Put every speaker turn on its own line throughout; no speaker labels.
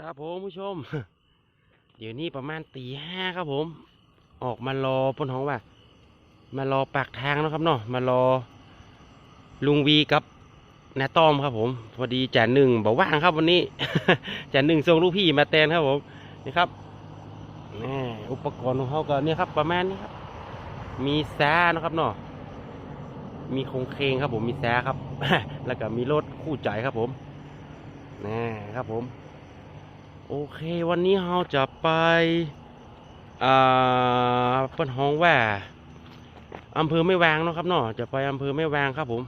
ครับผมผู้ชม เดี๋ยวนี้ประมาณตีห้าครับผม ออกมารอปนห้องว่า มารอปากทางนะครับเนาะมารอ ลุงวีกับนาต้อมครับผม พอดีจ่าหนึ่งบอกว่างครับวันนี้จ่าหนึ่งส่งลูกพี่มาแทนครับผมนี่ครับแนี่อุปกรณ์ของเขาก็เนี่ยครับ ประมาณนี้ครับ มีแซ่นะครับเนาะมีคงเคงครับผมมีแซ่ครับ แล้วก็มีรถคู่ใจครับผมนี่ครับผม โอเค วันนี้เราจะไปอ่าเปิ้นห้องแว่าอำเภอไม่วางนะครับเนาะจะไปอำเภอไม่วางครับผม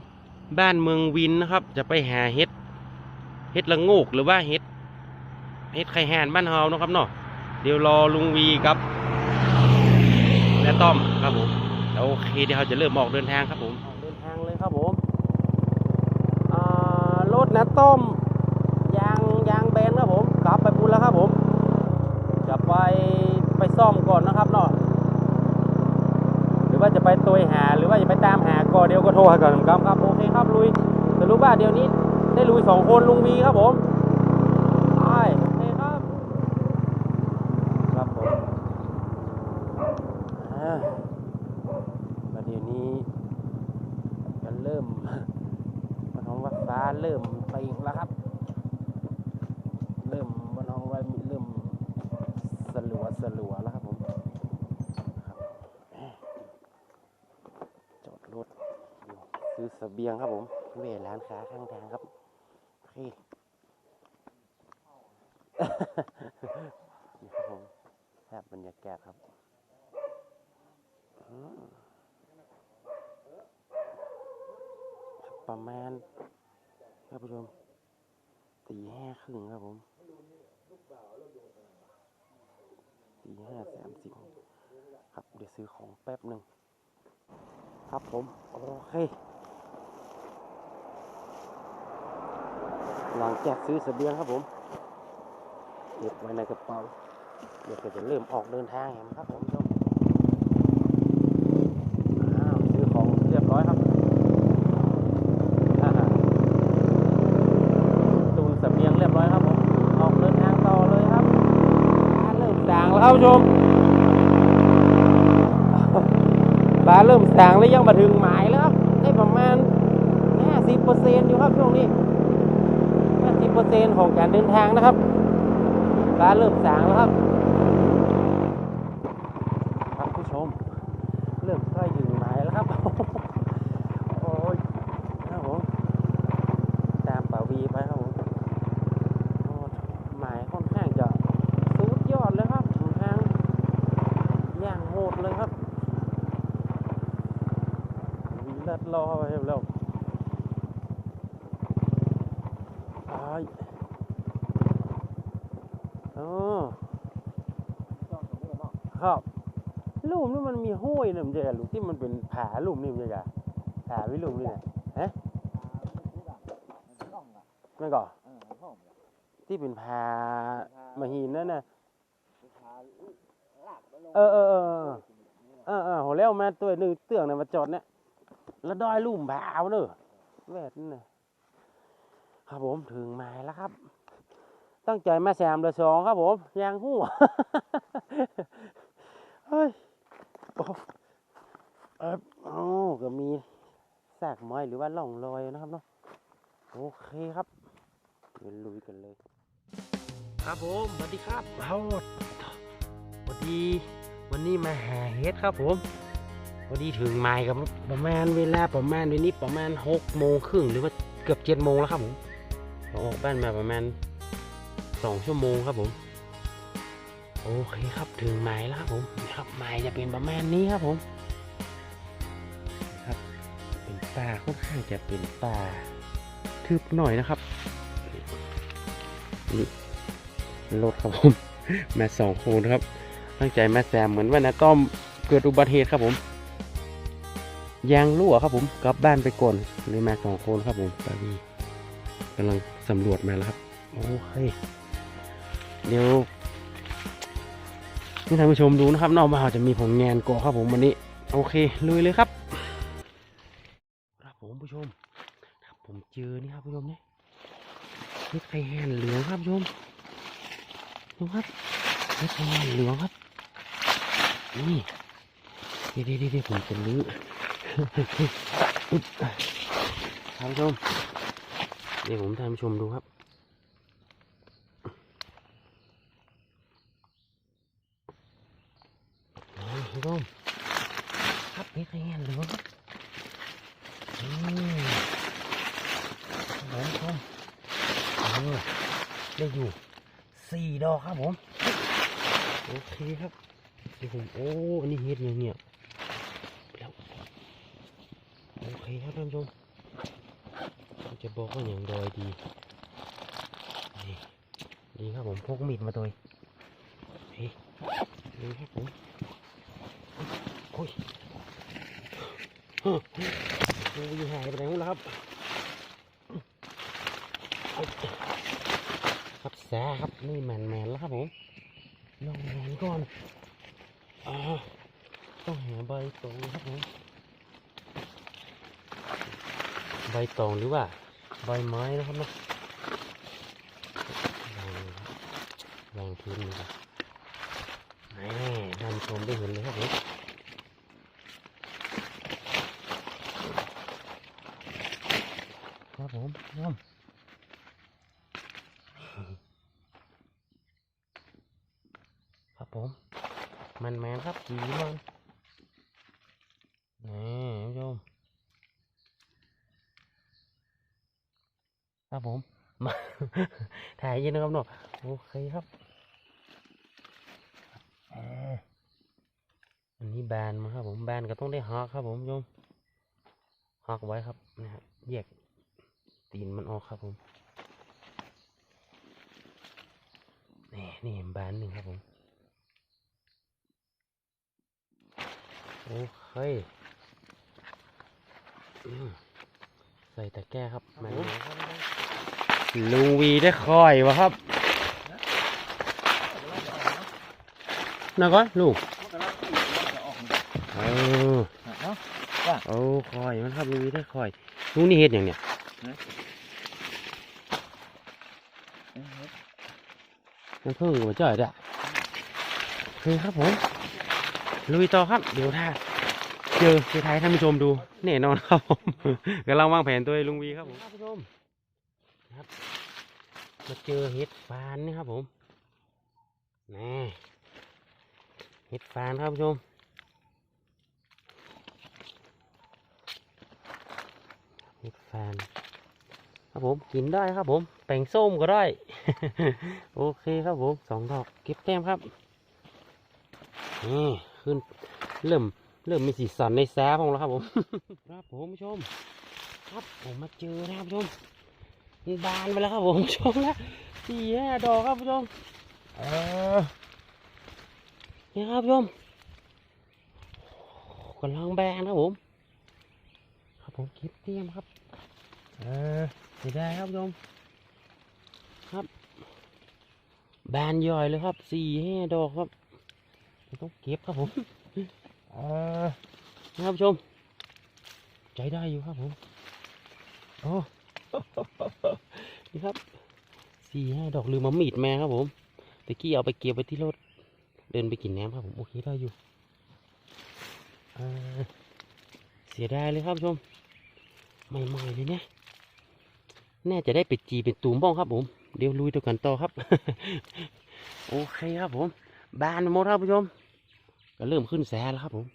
บ้านเมืองวินนะครับ จะไปหาเห็ดเห็ดละโงกหรือว่าเห็ดเห็ดไข่แหนบ้านเฮานะครับเนาะเดี๋ยวรอลุงวีกับและต้อมครับผมแล้วโอเคเดี๋ยวเราจะเริ่มออกเดินทางครับผมออกเดินทางเลยครับผมรถนะต้อม ยางยางแบนครับผมกลับไปพูนแล้วครับผม จะไปไปซ่อมก่อนนะครับเนาะห ไปหา หรือว่าจะไปตามหาก่อเดียวก็โทรหาก่อนครับครับโอเคครับลุยสรุปว่าเดี๋ยวนี้ได้ลุยสองคนลุงวีครับผมไปโอเคครับครับผมอ่าประเดี๋ยวนี้จะเริ่ม มันของว่าฟ้าเริ่มไปอีกแล้วครับ เริ่มมันเอาไว้มีเริ่มสลัวสลัวแล้วครับผมครับจอดรถอยู่ซื้อเสบียงครับผมเวร้านค้าข้างทางครับโอเคนี่ครับผมแทบบรรยากาศครับประมาณครับผู้ชมตีห้าครึ่งครับผมตีห้าสามสิบครับ เดี๋ยวซื้อของแป๊บหนึ่งครับผม โอเค หลังจากซื้อเสบียงครับผมเก็บไว้ในกระเป๋าเดี๋ยวก็จะเริ่มออกเดินทางแล้วครับผมผู้ชมอ้าวซื้อของเรียบร้อยครับตูนเสบียงเรียบร้อยครับผมออกเดินทางต่อเลยครับบ้าเริ่มสางแล้วครับผู้ชมบ้าเริ่มสางแล้วยังมาถึงหมายแล้วครับได้ประมาณ50%อยู่ครับช่วงนี้ 50%ของการเดินทางนะครับบ้านเริ่มสางแล้วครับผู้ชม เริ่มใกล้ถึงหมายแล้วครับ โอ้ยครับผม ตามป่าวีไปครับผมโอ้หมายค่อนข้างจะสุดยอดเลยครับทางย่างโหดเลยครับวีเลัดรอไปแล้วไอ้ายโอ้ครับลูมนี่มันมีห้ว ยนี่มันจะลูกที่มันเป็นผาลูมนี่มันจะผาวิลูมนี่นะฮะไม่ก่อที่เป็นพามาหินนั่นน่ะเออเออเออเออเออเออโหแล้วมาตัวหนึ่งเตืองน่ะมาจอดเนี่ยแล้วดอยลุ่มบาวเนอะแวดนั่นะครับผมถึงหมายแล้วครับ ตั้งใจมาแซมเดือสองครับผมยางหัวเฮ้ย เออโอ้ก็มีซากไม้หรือว่าร่องรอยนะครับเนาะโอเคครับเดี๋ยวลุยกันเลย ครับผมสวัสดีครับเอาพอดีวันนี้มาหาเห็ดครับผมพอดีถึงไม้กับประมาณเวลาประมาณวันนี้ประมาณหกโมงครึ่งหรือว่าเกือบเจ็ดโมงแล้วครับผมออกบ้านมาประมาณสองชั่วโมงครับผม โอเคครับถึงไม้แล้วครับผมครับไม้จะเป็นประมาณนี้ครับผมครับเป็นป่าค่อนข้างจะเป็นป่าทึบหน่อยนะครับนี่รถครับผม มาสองคนครับ ตั้งใจมาแซมเหมือนว่านะต้อมเกิดอุบัติเหตุครับผมยางรั่วครับผมกลับบ้านไปก่อนเลยมาสองคนครับผมตอนนี้กำลังสำรวจมาแล้วครับโอเคเดี๋ยว ให้ท่านผู้ชมดูนะครับนอกมาจะมีผลงานก่อครับผมวันนี้ โอเคลุยเลยครับ ครับผมผู้ชมครับผมเจอนี่ครับผู้ชมนี่เฮ็ดไข่แห่นเหลืองครับผู้ชมดูครับเฮ็ดงานเหลืองครับนี่เดี๋ยวเดี๋ยวเดี๋ยวผมจะลื้ออึ๊บท่านผู้ชมเดี๋ยวผมท่านผู้ชมดูครับ นี่ท่านผู้ชมครับนี่ใครเห็นหรืองครับอืมท่านผู้ชมเออได้อยู่สี่ดอกครับผม โอเคครับเดี๋ยวผมโอ้อันนี้เห็ดเนี่ยเนี่ยแล้ว โอเคครับท่านผู้ชมผมจะบอกว่าอย่างดอยดี นี่ดีครับผมพกมีดมาตัวเองเฮ้ยดีครับผมโอ้ยเฮ้ยดูอยู่หายไปไหนหมดแล้วครับโอ๊ยครับแสครับนี่แมนแมนๆแล้วครับผมลองแมนก่อนอ่าต้องหาใบ ตรงครับผมใบตองหรือว่าใบไม้นะครับนะวางวางพื้นนี่ครับนี่ท่านชมได้เห็นเลยครับผมครับผมมครับผม มันแมนครับสีมันท่านผู้ชม ครับผม มา ถ่ายเย็นนะครับเนาะโอเคครับเอ่ออันนี้แบนมาครับผมแบนก็ต้องได้หักครับผมโยมหักไว้ครับนะฮะแยกตีนมันออกครับผมนี่นี่แบนหนึ่งครับผมโอเคอืมใส่ตะแกรงครับแมนๆ ลุงวีได้คอยวะครับนั่นก่อนลูกเออโอ้คอยมันครับลุงวีได้คอยลุงนี่เฮ็ดอย่างเนี้ยมันเพิ่งมาจ่อยด้ะคือครับผมลุยต่อครับ เดี๋ยวถ้าเจอเจอไทยท่านผู้ชมดูแน่นอนครับผมกำลังวางแผนตัวให้ลุงวีครับผมท่านผู้ชมครับ มาเจอเห็ดฟานนี่ครับผมนี่เห็ดฟานครับผู้ชมเห็ดฟานครับผมกินได้ครับผมแป่งส้มก็ได้ โอเคครับผมสองดอกเก็บแต้มครับนี่ขึ้นเริ่มเริ่มมีสีสันในแซ่ของเราครับผม ครับผมผู้ชม ครับผมมาเจอนะครับผู้ชม นบานไปแล้วครับผมชมแล้วสี่ห้าดอกครับผู้ชมเออนี่ครับผู้ชมกำลังแบนครับผม ครับผมคลิปเตรียมครับ เออเสียดายครับผู้ชมครับ แบนย่อยเลยครับสี่ห้าดอกครับต้องเก็บครับผมเออนะครับผู้ชม ใจได้อยู่ครับผมโอ้ นี่ครับสี่ห้าดอกลืมมามีดแม่ครับผมตะกี้เอาไปเก็บไว้ที่รถ เดินไปกินน้ำครับผม โอเคได้อยู่เสียดายเลยครับผู้ชมใหม่ๆเลยเนี่ยแน่จะได้เป็ดจีเป็นตูมบ้องครับผม เดี๋ยวลุยตัวกันต่อครับ โอเคครับผม บานหมดครับผู้ชม ก็เริ่มขึ้นแสแล้วครับผม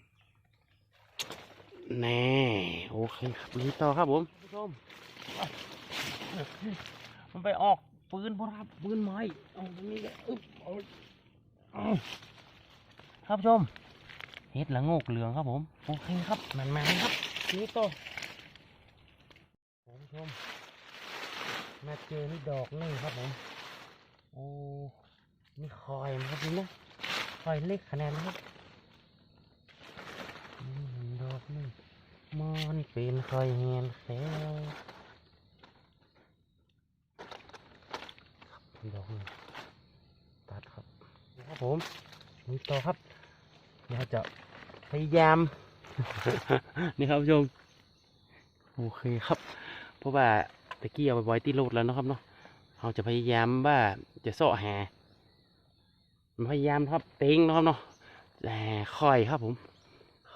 แน่โอเคครับลุยต่อครับผมผู้ชม มันไปออกปืนพครับปืนไม้เอาตรงนี้เลยอึ๊บเอาเอาครับชมเฮ็ดละโงกเหลืองครับผมโอเคครับมันมาครับนี่ต่อผมชมมาเจอนี่ดอกนึงครับผมโอ้นี่คอยมันครับนี่นะคอยเล็กขนาดนะครับดอกนึงมันเป็นคอยเฮียนแค่ดอกหนึงตัดครับนี่ครับ ผมนี่ต่อครับเดี๋ยวจะพยายาม นี่ครับผู้ชมโอเคครับ เพราะว่าตะกี้เอาไปไว้ที่รถแล้วนะครับเนาะเราจะพยายามว่าจะเสาะหาพยายามครับเต็งนะครับเนาะแต่ค่อยครับผม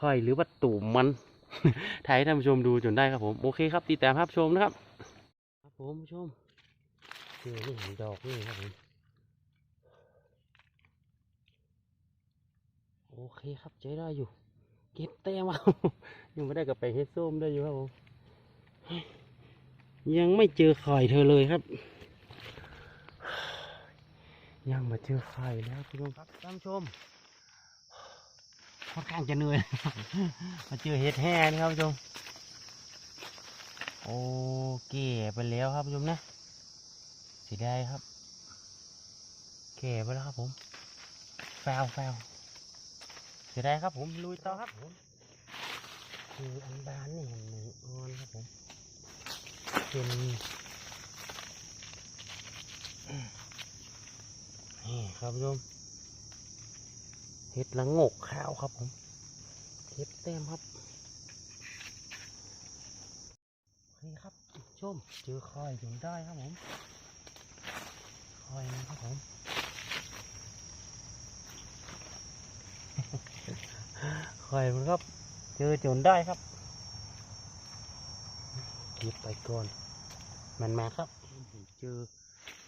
ค่อยหรือว่าตุ่มมันถ่ายให้ท่านผู้ชมดูจนได้ครับผมโอเคครับติดตามภาพชมนะครับ ครับผมผู้ชมเจอนี่เห็นดอกนี่ครับผม โอเคครับเจอได้อยู่ เก็บแต้มเอายังไม่ได้กับไปเฮดส้มได้อยู่ครับผมยังไม่เจอไข่เธอเลยครับ ยังมาเจอไข่แล้วคุณผู้ชมครับท่านผู้ชมค่อนข้างจะเหนื่อยมาเจอเห็ดแห่นี่ครับผู้ชมโอเก่ไปแล้วครับผู้ชมนะเสียดายครับแก่ไปแล้วครับผมแฟวแฟว เสียดายครับผมลุยต่อครับผมคืออันบานนี่เห็นหนึ่งออนครับผมเป็นนี่ครับผู้ชมเห็ดละงกขาวครับผมเห็ดเต็มครับโอเคครับชมเจอคอยจนได้ครับผมคอยนะครับผม คอยมันครับ เจอจนได้ครับเก็บไปก่อน มันมาครับ เจอ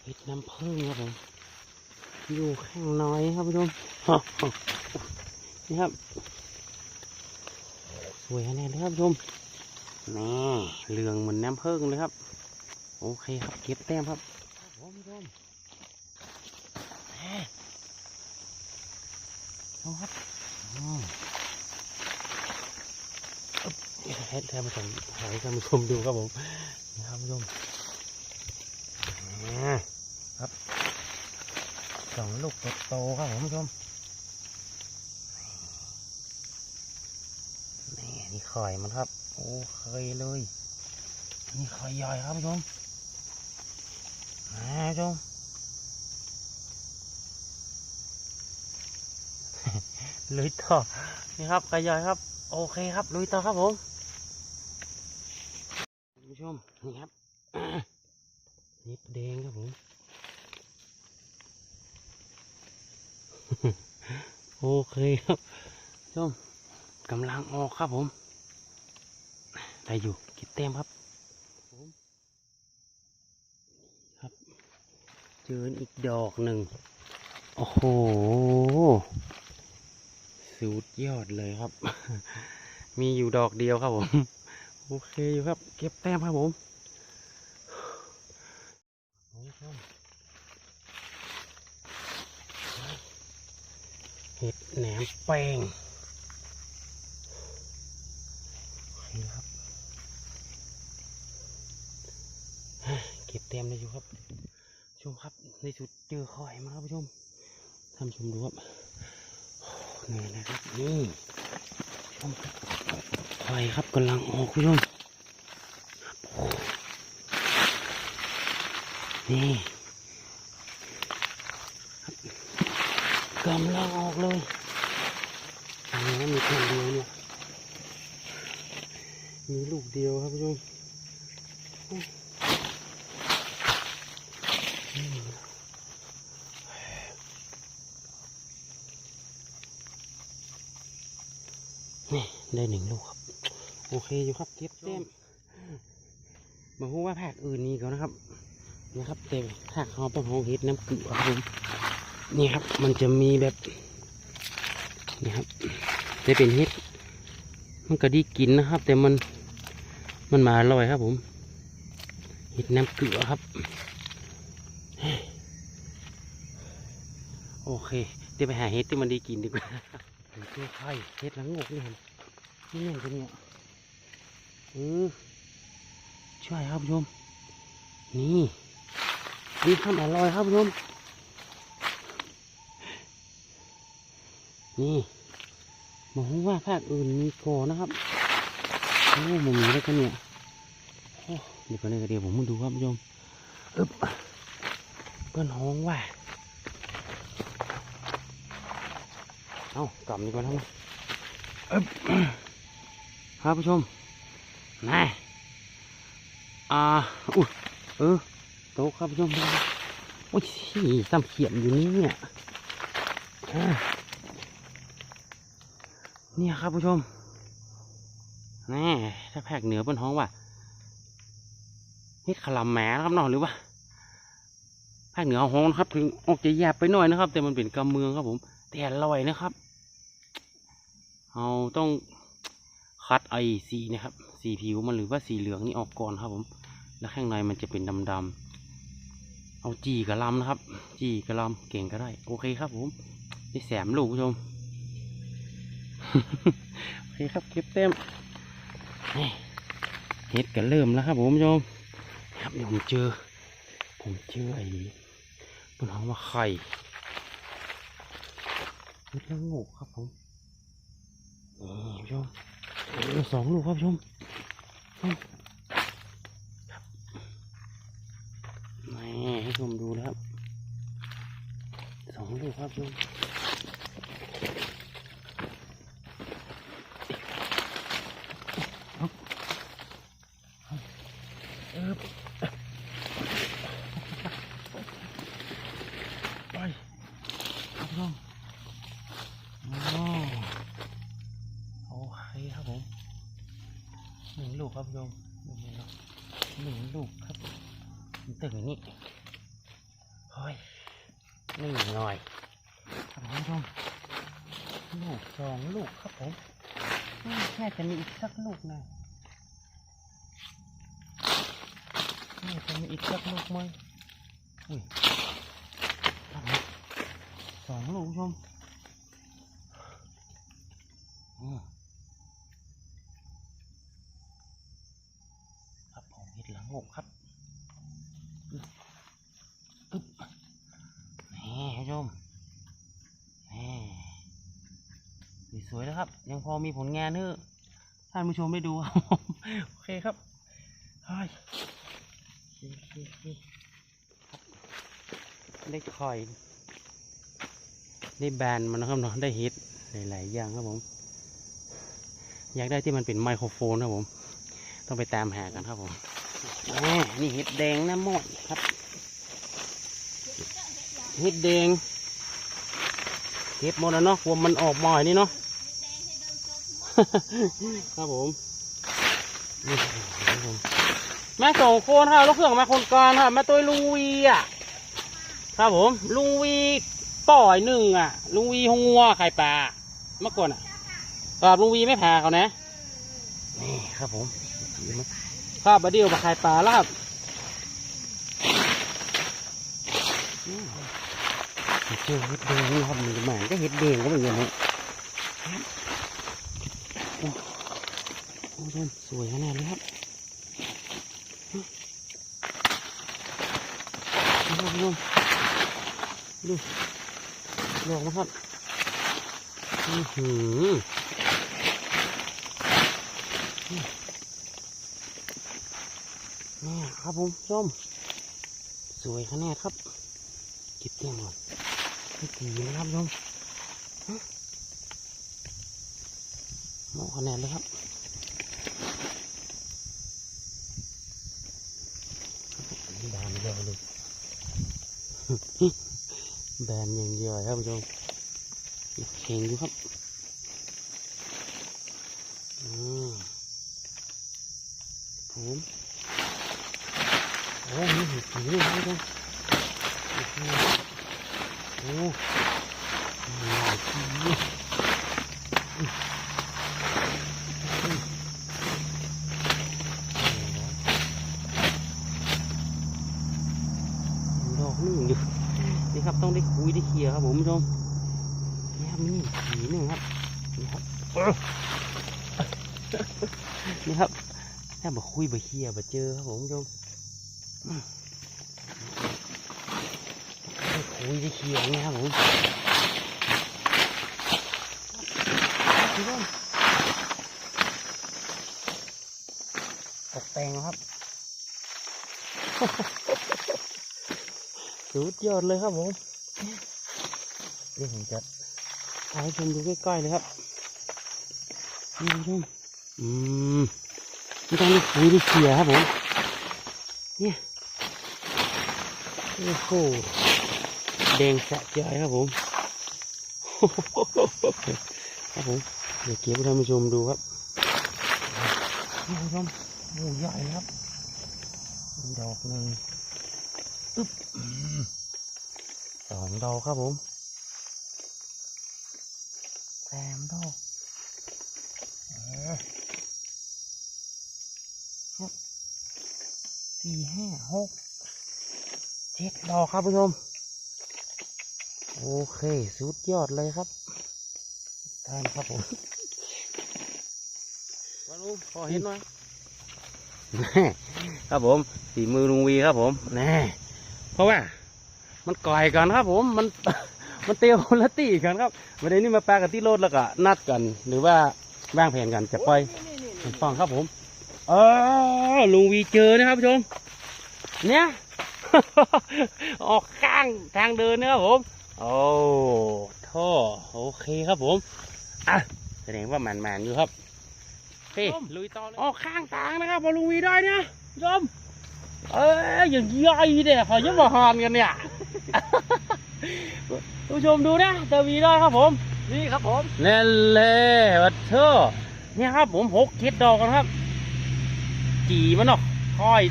เห็ดน้ำผึ้งครับผมอยู่ข้างน้อยครับผู้ชมนี่ครับ สวยขนาดนี้ครับผู้ชมนี่เหลืองเหมือนน้ำผึ้งเลยครับ โอเคครับเก็บแต้มครับผู้ชมเอาครับอืมอึ๊บ ให้ท่านผู้ชมให้ท่านผู้ชมดูครับผมนี่ครับผู้ชมอ่าครับสองลูกโตๆครับผมผู้ชมนี่นี่ไข่มันครับ โอเคเลยนี่ไข่ใหญ่ครับผู้ชมมาผู้ชมลุยต่อนี่ครับไข่ใหญ่ครับ โอเคครับลุยต่อครับผมท่า มนี่ครับนิดแดงครับผม โอเคครับชมกำลังออกครับผม ได้อยู่กิดเต็มครับครับ เจออีกดอกหนึ่ง โอ้โห สุดยอดเลยครับ มีอยู่ดอกเดียวครับผม โอเคอยู่ครับ เก็บแต้มครับผมโอ้ชมเห็ดแหนมแป้งครับเก็บแต้มได้อยู่ครับชมครับในสุดเจอคอยมาครับผู้ชมท่านชมดูครับนื่อยนะครับนี่ชมครับ คอยครับกำลังออกคุณผู้ชมนี่กำลังออกเลยอันนี้มีคนเดียวเนี่ยมีลูกเดียวครับผู้ชมนี่ได้หนึ่งลูกครับ เคอยู่ครับเก็บเต็มมาพูดว่าภาคอื่นมีเขานะครับนะครับแต่ถ้าเขาเป็นของเห็ดน้ำเกลือครับผมนี่ครับ มันจะมีแบบนี่ครับจะเป็นเห็ดมันก็ดีกินนะครับ แต่มันมันมาอร่อยครับผมเห็ดน้ำเกลือครับ โอเคเดี๋ยวไปหาเห็ดที่มันดีกินดีกว่าเห็ดตัวไข่เห็ดหลังงกนี่ครับนี่เนี่ยตัวเนี้ย อือช่วยครับผู้ชม นี่นี่ข้าวอร่อยครับผู้ชม นี่บอกว่าภาคอื่นมีก่อนะครับ โอ้มันมีแล้วกันเนี่ยโอ้เดี๋ยวก่อนเลยเดี๋ยวผมมาดูครับผู้ชมอึบเปิ้นห้องว่า เอากลับดีกว่าทั้งอึบครับผู้ชม น่อ่าอุ้ยเออโตครับผู้ชมโอ้ยซ้ำเขียมอยู่นี่เนี่ยเนี่ยครับผู้ชมนี่ถ้าแพกเหนือบนท้องว่าเฮ็ดขลำแหมนะครับเนาะหรือว่าภาคเหนือห้องนะครับ ถึงออกจะแยบไปหน่อยนะครับ แต่มันเป็นกำเมืองครับผมแต่อร่อยนะครับเราต้อง คัดไอสีนะครับ สีผิวมันหรือว่าสีเหลืองนี่ออกก่อนครับผม แล้วข้างในมันจะเป็นดำๆ เอาจีกระลำนะครับ จีกระลำเก่งก็ได้ โอเคครับผมนี่แสมลูกผู้ชม โอเคครับเก็บเต็มนี่เห็ดกันเริ่มแล้วครับผมผู้ชม ครับเดี๋ยวผมเจอ ผมเจอไอ้บนห้องว่าไข่เห็ดละงกครับผม นี่ผู้ชม สองลูกครับผู้ชมครับนี่ให้ชมดูนะครับสองลูกครับชม เออไปครับน้องโอ้โอเคครับผมหนึ่งลูกครับโยมหนึ่งลูกหนึ่งลูกครับมันตึงอย่างนี้เฮ้ยหนึ่งหน่อยครับผมโยมลูกสองลูกครับผม มแค่จะมีอีกสักลูกนะนี่จะมีอีกสักลูกไหมอุ้ยสองลูกผู้ชมครับผมเห็ดหลังหกครับอึ๊บอึ๊บนี่ผู้ชมนี่สวยแล้วครับ ยังพอมีผลงานเนอะ ท่านผู้ชมได้ดูครับผมโอเคครับเฮ้ยได้คอย ได้แบนมันนะครับเนาะได้ฮิตหลายๆอย่างครับผม อยากได้ที่มันเป็นไมโครโฟนครับผม ต้องไปตามหากันครับผมแหมนี่เห็ดแดงนะหมดครับเห็ดแดงเก็บหมดแล้วเนาะกลัวมันออกมาอยนี่เนาะ ครับผมแม่สองคนครับรถเครื่องมาคนกลางครับมาตัวลุงวีอะครับผม ลุงวีปล่อยหนึ่งอะ ลุงวีหงัวไข่ปลาเมื่อก่อนอะครับลุงวีไม่แพ้เขานะนี่ครับผมครับบดเดียวมาไข่ปลาแล้วครับเจอเห็ดแดงครับมันแหม่ก็เห็ดแดงก็เป็นอย่างนี้ โหสวยขนาดนี้ครับนะครับผู้ชมดูดอกนะครับอือหือนี่ครับผมชมสวยขนาดครับเก็บเตียงก่อนไม่ตีนะครับชมฮะเหมาะขนาดเลยครับ ดียวเลยแบนอย่างเดียวครับผู้ชมเข่งอยู่ครับอืมผมโอ้มีเห็ดผีด้วยครับผู้ชมโอ้โหหลายทีด อกนึงอยู่นี่ครับต้องได้คุยได้เคลียร์ครับผมผู้ชมนี่ครับนี่ผีหนึ่งครับนี่ครับนี่ครับถ้ามาคุยมาเคลียร์มาเจอครับผมผู้ชมอืมได้คุยได้เคลียร์นี่ครับผมผู้ชมตกแต่งครับ สุดยอดเลยครับผมเดี๋ยวผมจะเอาให้ชมดูใกล้ๆเลยครับนี่ชมอืมไม่ต้องได้คุยได้เคลียครับผมเนี่ยโอ้โหแดงสะใจครับผมครับผมเดี๋ยวเก็บให้ท่านผู้ชมดูครับท่านผู้ชมโอ้ใหญ่ครับดอกหนึ่ง สองดอกครับผมแซมดอกสี่ห้าหกเจ็ดดอกครับผู้ชม โอเค สุดยอดเลยครับทานครับผมวันลุงพอเห็นไหมครับผมฝีมือลุงวีครับผม แน่ เพราะว่า มันก่อยกันครับ ผมมันมันเตียวคนละตีกันครับวันนี้มาปลากันที่รถแล้วก็นัดกัน หรือว่าวางแผนกันจะปล่อยเป็นฟังครับผม เออลุงวีเจอนะครับผู้ชม เนี่ยออกข้างทางเดินนะครับผม โอ้ท่อโอเคครับผมอะแสดงว่ามันมันๆอยู่ครับเฮ้ยลุยต่อเลยออกข้างทางนะครับพอลุงวีได้เนี่ยผู้ชม เอ้ยอย่างใหญ่เนี่ยเขายังมาหานกันเนี่ยผู้ชมดูนะเตวีได้ครับผม
นี่ครับผม
เล่นเล่วัดเชอร์เนี่ยครับผมหกเจ็ดดอกกันครับ จีมันเนาะค่อย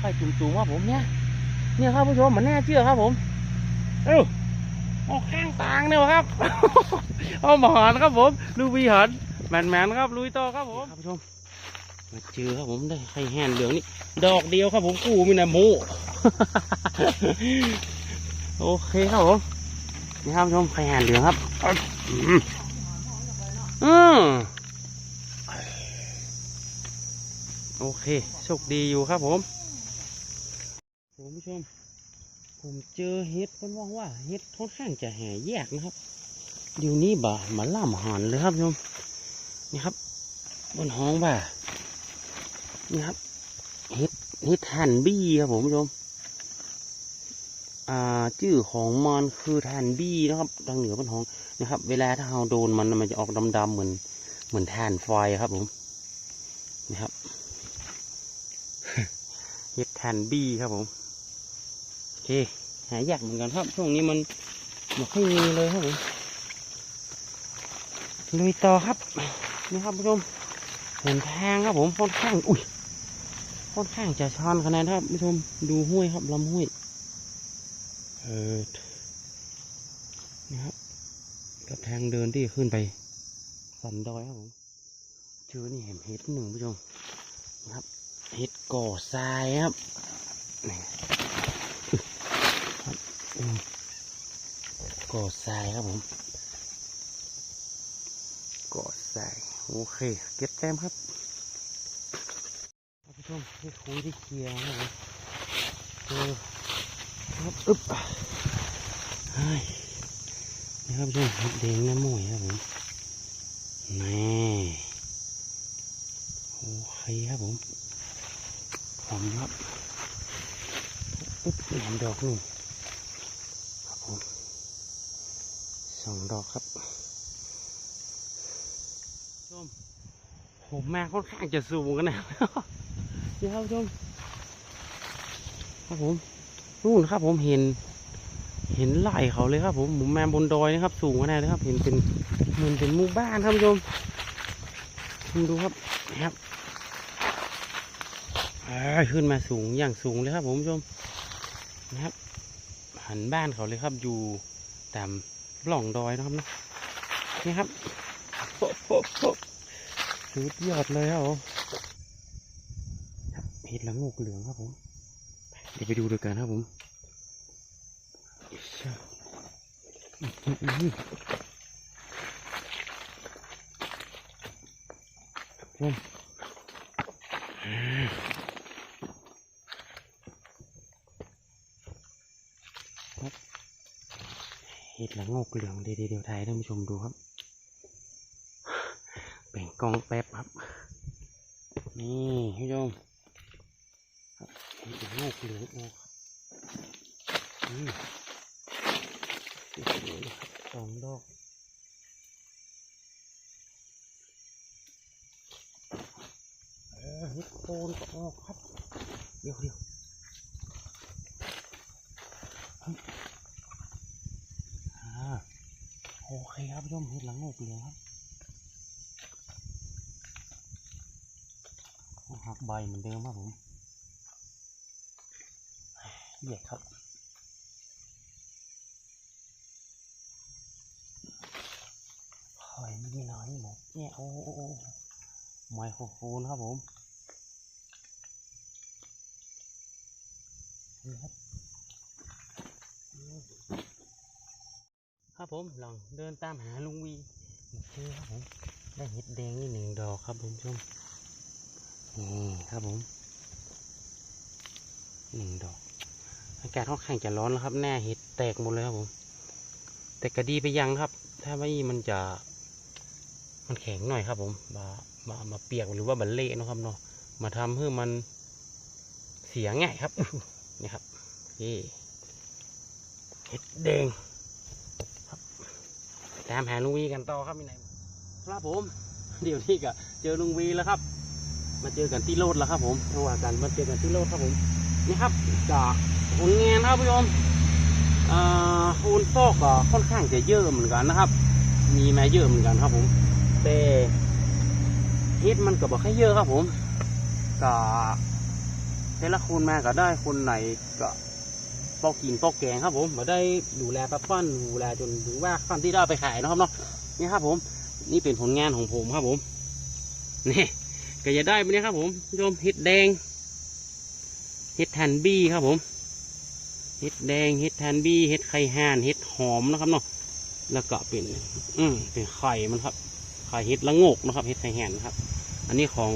ค่อยจุ่มๆครับผมเนี่ยเนี่ยครับผู้ชมมันน่าเชื่อครับผม เอ้าออกข้างต่างเนี่ยวะครับ เอามาหานครับผม ลูวีหันแมนแมนๆครับลุยต่อครับผมครับผู้ชม มาเจอครับผมได้ไข่แห่นเหลืองนี่ ดอกเดียวครับผมกู้มีนะโมโอเคครับผมนี่ครับผู้ชมไข่แห่นเหลืองครับอืมอืมโอเคโชคดีอยู่ครับผมคุณผู้ชม ผมเจอเห็ดคนว่าว่าเห็ดค่อนข้างจะแห่แยกนะครับเดี๋ยวนี้บ่ามาล่ามหันเลยครับโยมนี่ครับบนห้องบ่า นี่ครับเห็ดเห็ดทันบี้ครับผมผู้ชมอ่าชื่อของมันคือทันบี้นะครับทางเหนือบนห้องนะครับ เวลาถ้าเราโดนมันมันจะออกดำๆเหมือน เหมือนทานไฟครับผมนี่ครับเห็ดทันบี้ครับผมโอเคหายากเหมือนกันครับ ช่วงนี้มันไม่ค่อยมีเลยครับผมลุยต่อครับนี่ครับผู้ชมเห็นทางครับผมค่อนข้างอุ้ย ค่อนข้างจะชันขนาดนครับผู้ชมดูห้วยครับลำห้วยเออนี่ครับกับทางเดินที่ขึ้นไปสันดอยครับผมเจอนี่เห็นเห็ดหนึ่งผู้ชมนะครับเห็ดก่อทรายครับก่อทรายครับผมก่อทรายโอเค เก็บแต้มครับ ท่านผู้ชมที่คุยที่เคลียร์ครับผมเจอครับอึ๊บเฮ้ยนี่ครับผู้ชมเดแดงน้ำมวยครับผมนี่โอเคครับผมหอมครับอึ๊บเห็นดอกหนึ่งครับผมสองดอกครับชมผมมาค่อนข้างจะสูงกันนะ เดี๋ยวครับชมครับผมนู่นครับผมเห็น เห็นไหล่เขาเลยครับผมผมมาบนดอยนะครับ สูงขนาดนี้ครับ เห็นเป็นเหมือนเป็นหมู่บ้านครับผู้ชมคุณดูครับนะครับขึ้นมาสูงอย่างสูงเลยครับผมชมนะครับ หันบ้านเขาเลยครับอยู่ตามปล่องดอยนะครับนะนี่ครับโอ้โหสุดยอดเลยครับผม ห็ดละโงกเหลืองครับผมเดี๋ยวไปดูด้วยกันครับผมอิ๊ยช่าอื้อหืออื้อหือครับผมอ่าเห็ดละโงกเหลืองเดี๋ยวเดี๋ยวถ่ายให้ท่านผู้ชมดูครับแบ่งกล้องแป๊บครับ นี่ท่านผู้ชม ครับเห็ดละโงกเหลืองออกอืมสวยๆครับสองดอกเออเห็ดโคนก็ออกครับ เดี๋ยวเดี๋ยวเฮ้ยอ่าเคครับผู้ชมเห็ดหลังงกเหลืองครับหักใบเหมือนเดิมครับผมเหยียดครับ ห อยไม่มีน้อยหมดเนี่ยโอ้โอ้ไมโครโฟนครับผมครับครับผมลองเดินตามหาลุงวีเจอครับผมได้เห็ดแดงนี่หนึ่งดอกครับผมผู้ชมนี่ครับผมหนึ่งดอก อากาศค่อนข้างจะร้อนแล้วครับแน่เห็ดแตกหมดเลยครับผมแต่ก็ดีไปยังครับ ถ้าไม่มันจะ มันแข็งหน่อยครับ ผมมามามาเปียกหรือว่าบันเละนะครับเนาะมาทำให้มันเสียง่ายครับนี่ครับนี่เห็ดแดงครับตามหาลุงวีกันต่อครับพี่ไหนครับผม เดี๋ยวนี้ก็เจอลุงวีแล้วครับ มาเจอกันที่โลดแล้วครับ ผมระหว่างกันมาเจอกันที่โลดครับผมนี่ครับจากผลงานครับผู้ชมอ่าคูณซอกก็ค่อนข้างจะเยอะเหมือนกันนะครับ มีแม่เยอะเหมือนกันครับผม แต่เฮ็ดมันก็บอกแค่เยอะครับผมก็แต่ละคนมาก็ได้คนไหนก็ปอกกินปอกแกงครับผมมาได้ดูแลปลาปั้นดูแลจนถึงว่าขั้นที่ได้ไปขายนะครับเนาะนี่ครับผม นี่เป็นผลงานของผมครับผมนี่ก็จะได้ไปเนี่ยครับผมชมเห็ดแดงเห็ดแทนบี้ครับผมเห็ดแดงเห็ดแทนบี้เห็ดไข่ห่านเห็ดหอมนะครับเนาะแล้วก็เป็น อืมเป็นไข่มันครับ ไข่เห็ดละงกนะครับเห็ดไข่ห่นครับ อันนี้ของ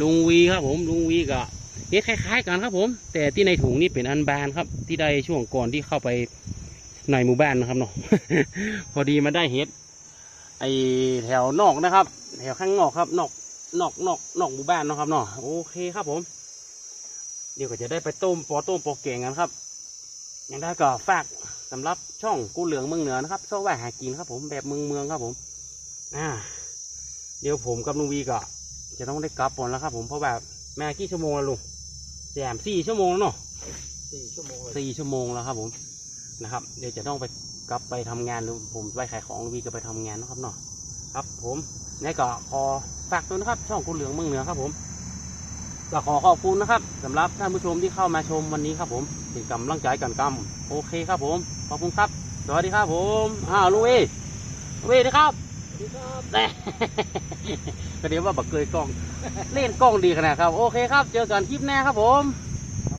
ลุงวีครับผมลุงวีก็เห็ดคล้ายๆกันครับผม แต่ที่ในถุงนี่เป็นอันบานครับ ที่ได้ช่วงก่อนที่เข้าไปในหมู่บ้านนะครับเนาะพอดีมาได้เห็ดไอแถวนอกนะครับ แถวข้างนอกครับ นอกนอกนอกนอกหมู่บ้านนะครับเนาะโอเคครับผม เดี๋ยวก็จะได้ไปต้มปอต้มปอแกงกันครับยังได้ก็ฝากสำหรับช่องกูเหลืองเมืองเหนือนะครับโซ่แหวหากินครับผมแบบเมืองเมืองครับผม อ่าเดี๋ยวผมกับลุงวีก็จะต้องได้กลับก่อนแล้วครับผมเพราะแบบแม่กี่ชั่วโมงแล้วลุงแจมสี่ชั่วโมงแล้วเนาะ
สี่ชั่วโมงเลย
สี่ชั่วโมงแล้วครับผมนะครับ เดี๋ยวจะต้องไปกลับไปทำงานลุงผมไปขายของลุงวีก็ไปทำงานนะครับเนาะครับ ผมนี่ก็ขอฝากตัวนะครับ ช่องกูเหลืองเมืองเหนือครับผมก็ขอขอบคุณนะครับสำหรับท่านผู้ชมที่เข้ามาชมวันนี้ครับผมเป็นกำลังใจกันกำโอเคครับผมขอบคุณครับสวัสดีครับผมอ้าวลุงเอลุงเอนะครับ
พี่ครับ
แต่ก็เดี๋ยวว่าบักเกยกล้อง เล่นกล้องดีขนาดครับ โอเคครับ เจอกันคลิปหน้าครับผม